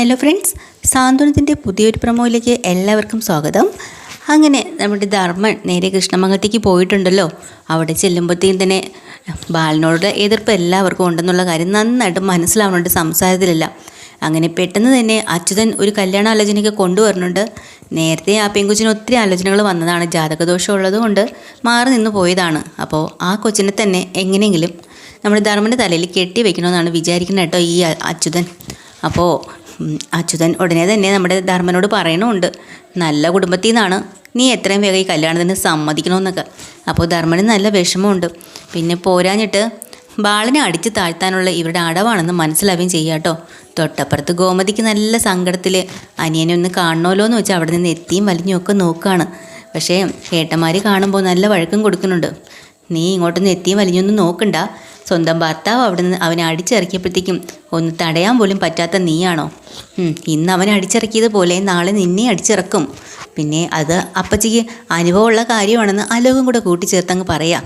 Hello friends സാന്ത്വനത്തിന്റെ പുതിയൊരു പ്രമോയിലേക്ക് എല്ലാവർക്കും സ്വാഗതം. അങ്ങനെ നമ്മുടെ ധർമ്മൻ നേരെ കൃഷ്ണമംഗലത്തേക്ക് പോയിട്ടുണ്ടല്ലോ. അവിടെ ചെല്ലുമ്പോഴത്തേക്കും തന്നെ ബാലനോട് എതിർപ്പ് എല്ലാവർക്കും ഉണ്ടെന്നുള്ള കാര്യം നന്നായിട്ട് മനസ്സിലാവുന്നുണ്ട് സംസാരത്തിലല്ല. അങ്ങനെ പെട്ടെന്ന് തന്നെ അച്യുതൻ ഒരു കല്യാണ ആലോചനയൊക്കെ കൊണ്ടുവരുന്നുണ്ട്. നേരത്തെ ആ പെങ്കുച്ചിന് ഒത്തിരി ആലോചനകൾ വന്നതാണ് ജാതകദോഷം ഉള്ളതുകൊണ്ട് മാറി നിന്ന് പോയതാണ്. അപ്പോൾ ആ കൊച്ചിനെ തന്നെ എങ്ങനെയെങ്കിലും നമ്മുടെ ധർമ്മന്റെ തലയിൽ കെട്ടി വെക്കണമെന്നാണ് വിചാരിക്കുന്നത് കേട്ടോ ഈ അച്യുതൻ. അപ്പോൾ അച്യുതൻ ഉടനെ തന്നെ നമ്മുടെ ധർമ്മനോട് പറയണമുണ്ട്. നല്ല കുടുംബത്തിൽ നിന്നാണ് നീ എത്രയും വേഗം ഈ കല്യാണത്തിന് സമ്മതിക്കണമെന്നൊക്കെ അപ്പോൾ ധർമ്മന് നല്ല വിഷമമുണ്ട്. പിന്നെ പോരാഞ്ഞിട്ട് ബാളിനെ അടിച്ച് താഴ്ത്താനുള്ള ഇവരുടെ അടവാണെന്ന് മനസ്സിലാവുകയും ചെയ്യുക കേട്ടോ. തൊട്ടപ്പുറത്ത് ഗോമതിക്ക് നല്ല സങ്കടത്തിൽ അനിയനെ ഒന്ന് കാണണമല്ലോ എന്ന് വെച്ചാൽ അവിടെ നിന്ന് എത്തിയും വലിഞ്ഞും ഒക്കെ നോക്കുകയാണ് പക്ഷേ ഏട്ടന്മാർ കാണുമ്പോൾ നല്ല വഴക്കം കൊടുക്കുന്നുണ്ട്. നീ ഇങ്ങോട്ടൊന്ന് എത്തിയും വലിഞ്ഞൊന്നും നോക്കണ്ട. സ്വന്തം ഭർത്താവ് അവിടെ നിന്ന് അവനെ അടിച്ചിറക്കിയപ്പോഴത്തേക്കും ഒന്ന് തടയാൻ പോലും പറ്റാത്ത നീയാണോ? ഇന്ന് അവനെ അടിച്ചിറക്കിയതുപോലെ നാളെ നിന്നെ അടിച്ചിറക്കും. പിന്നെ അത് അപ്പച്ചിക്ക് അനുഭവമുള്ള കാര്യമാണെന്ന് അലോകം കൂടെ കൂട്ടിച്ചേർത്തങ്ങ് പറയാം.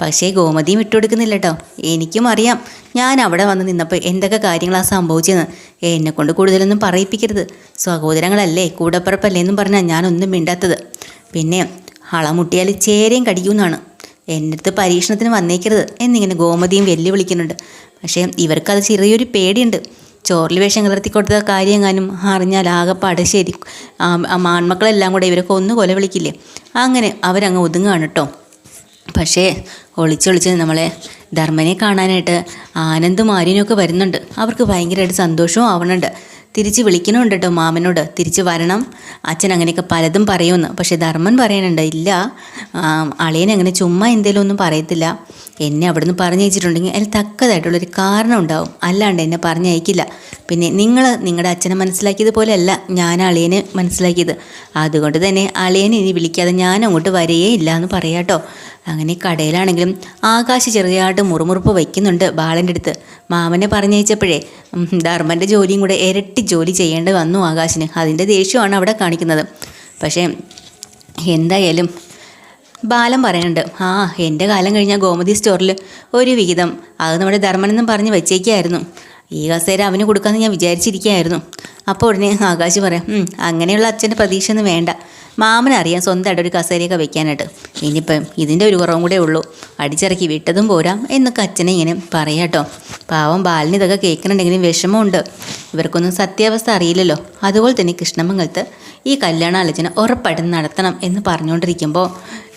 പക്ഷേ ഗോമതിയും വിട്ടുകൊടുക്കുന്നില്ല കേട്ടോ എനിക്കും അറിയാം. ഞാൻ അവിടെ വന്ന് നിന്നപ്പോൾ എന്തൊക്കെ കാര്യങ്ങളാണ് സംഭവിച്ചതെന്ന് എന്നെ കൊണ്ട് കൂടുതലൊന്നും പറയിപ്പിക്കരുത്. സഹോദരങ്ങളല്ലേ കൂടപ്പറപ്പല്ലേ എന്നും പറഞ്ഞാൽ ഞാനൊന്നും മിണ്ടാത്തത്. പിന്നെ അളമുട്ടിയാൽ ചേരയും കടിക്കുമെന്നാണ് എന്റെ അടുത്ത് പരീക്ഷണത്തിന് വന്നേക്കരുത് എന്നിങ്ങനെ ഗോമതിയും വെല്ലുവിളിക്കുന്നുണ്ട്. പക്ഷേ ഇവർക്കത് ചെറിയൊരു പേടിയുണ്ട്. ചോറിൽ വേഷം കലർത്തി കൊടുത്ത കാര്യം എങ്ങാനും അറിഞ്ഞാൽ ആകെപ്പാട് ശരി. ആൺമക്കളെല്ലാം കൂടെ ഇവരൊക്കെ ഒന്ന് കൊല വിളിക്കില്ലേ? അങ്ങനെ അവരങ്ങ് ഒതുങ്ങാണ് കേട്ടോ പക്ഷേ ഒളിച്ചൊളിച്ച് നമ്മളെ ധർമ്മനെ കാണാനായിട്ട് ആനന്ദും ആര്യനൊക്കെ വരുന്നുണ്ട്. അവർക്ക് ഭയങ്കരമായിട്ട് സന്തോഷവും ആവണുണ്ട്. തിരിച്ച് വിളിക്കണമുണ്ട് കേട്ടോ മാമനോട്. തിരിച്ച് വരണം. അച്ഛൻ അങ്ങനെയൊക്കെ പലതും പറയുമെന്ന് പക്ഷേ ധർമ്മൻ പറയാനുണ്ട് ഇല്ല അളിയൻ അങ്ങനെ ചുമ്മാ എന്തേലും ഒന്നും പറയത്തില്ല. എന്നെ അവിടുന്ന് പറഞ്ഞയച്ചിട്ടുണ്ടെങ്കിൽ അതിൽ തക്കതായിട്ടുള്ളൊരു കാരണം ഉണ്ടാവും. അല്ലാണ്ട് എന്നെ പറഞ്ഞയക്കില്ല. പിന്നെ നിങ്ങൾ നിങ്ങളുടെ അച്ഛനെ മനസ്സിലാക്കിയതുപോലെയല്ല ഞാൻ അളിയനെ മനസ്സിലാക്കിയത്. അതുകൊണ്ട് തന്നെ അളിയനെ ഇനി വിളിക്കാതെ ഞാൻ അങ്ങോട്ട് വരയേ ഇല്ല എന്ന് പറയാട്ടോ അങ്ങനെ കടയിലാണെങ്കിലും ആകാശ് ചെറുതായിട്ട് മുറുമുറുപ്പ് വയ്ക്കുന്നുണ്ട് ബാലന്റെ അടുത്ത്. മാമനെ പറഞ്ഞയച്ചപ്പോഴേ ധർമ്മന്റെ ജോലിയും കൂടെ ഇരട്ടി ജോലി ചെയ്യേണ്ടി വന്നു ആകാശിന്. അതിന്റെ ദേഷ്യമാണ് അവിടെ കാണിക്കുന്നത്. പക്ഷേ എന്തായാലും ബാലൻ പറയുന്നുണ്ട് ആ എന്റെ കാലം കഴിഞ്ഞാൽ ഗോമതി സ്റ്റോറിൽ ഒരു വിഹിതം. അത് നമ്മുടെ ധർമ്മനെന്നും പറഞ്ഞ് വെച്ചേക്കായിരുന്നു. ഈ കസേര അവന് കൊടുക്കാമെന്ന് ഞാൻ വിചാരിച്ചിരിക്കുകയായിരുന്നു അപ്പോൾ ഉടനെ ആകാശ് പറയാം അങ്ങനെയുള്ള അച്ഛന്റെ പ്രതീക്ഷയൊന്നും വേണ്ട. മാമനറിയാം സ്വന്തമായിട്ട് ഒരു കസേരയൊക്കെ വെക്കാനായിട്ട്. ഇനിയിപ്പം ഇതിന്റെ ഒരു കുറവും കൂടെ ഉള്ളൂ. അടിച്ചിറക്കി വിട്ടതും പോരാ എന്നൊക്കെ അച്ഛനെ ഇങ്ങനെ പറയാട്ടോ പാവം ബാലിന് ഇതൊക്കെ കേൾക്കണുണ്ടെങ്കിലും വിഷമമുണ്ട്. ഇവർക്കൊന്നും സത്യാവസ്ഥ അറിയില്ലല്ലോ. അതുപോലെ തന്നെ കൃഷ്ണമംഗലത്ത് ഈ കല്യാണാലോചന ഉറപ്പായിട്ടും നടത്തണം എന്ന് പറഞ്ഞുകൊണ്ടിരിക്കുമ്പോൾ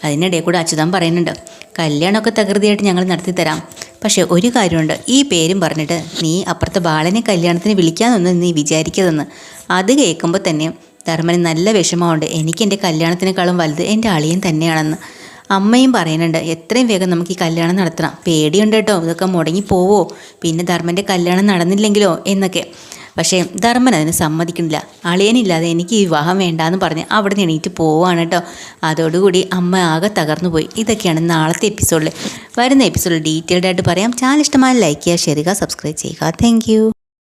അതിനിടയിൽ കൂടെ അച്യുതം പറയുന്നുണ്ട് കല്യാണമൊക്കെ തകൃതിയായിട്ട് ഞങ്ങൾ നടത്തി തരാം പക്ഷേ ഒരു കാര്യമുണ്ട്. ഈ പേരും പറഞ്ഞിട്ട് നീ അപ്പുറത്തെ ബാലനെ കല്യാണത്തിന് വിളിക്കാമെന്നൊന്നും നീ വിചാരിക്കതെന്ന് അത് കേൾക്കുമ്പോൾ തന്നെ ധർമ്മന് നല്ല വിഷമമുണ്ട്. എനിക്ക് എന്റെ കല്യാണത്തിനേക്കാളും വലുത് എന്റെ അളിയൻ തന്നെയാണെന്ന്. അമ്മയും പറയുന്നുണ്ട് എത്രയും വേഗം നമുക്ക് ഈ കല്യാണം നടത്തണം. പേടിയുണ്ട് കേട്ടോ. ഇതൊക്കെ മുടങ്ങി പോവോ? പിന്നെ ധർമ്മന്റെ കല്യാണം നടന്നില്ലെങ്കിലോ? എന്നൊക്കെ. പക്ഷേ ധർമ്മൻ അതിന് സമ്മതിക്കുന്നില്ല. അളിയനില്ലാതെ എനിക്ക് വിവാഹം വേണ്ടാന്ന് പറഞ്ഞ് അവിടെ നിന്ന് എണീറ്റ് പോവാണ് കേട്ടോ. അതോടുകൂടി അമ്മ ആകെ തകർന്നു പോയി. ഇതൊക്കെയാണ് നാളത്തെ എപ്പിസോഡിൽ വരുന്ന എപ്പിസോഡിൽ ഡീറ്റെയിൽഡ് ആയിട്ട് പറയാം. ചാനൽ ഇഷ്ടമായ ലൈക്ക് ചെയ്യുക ഷെയർ ചെയ്യുക സബ്സ്ക്രൈബ് ചെയ്യുക. താങ്ക്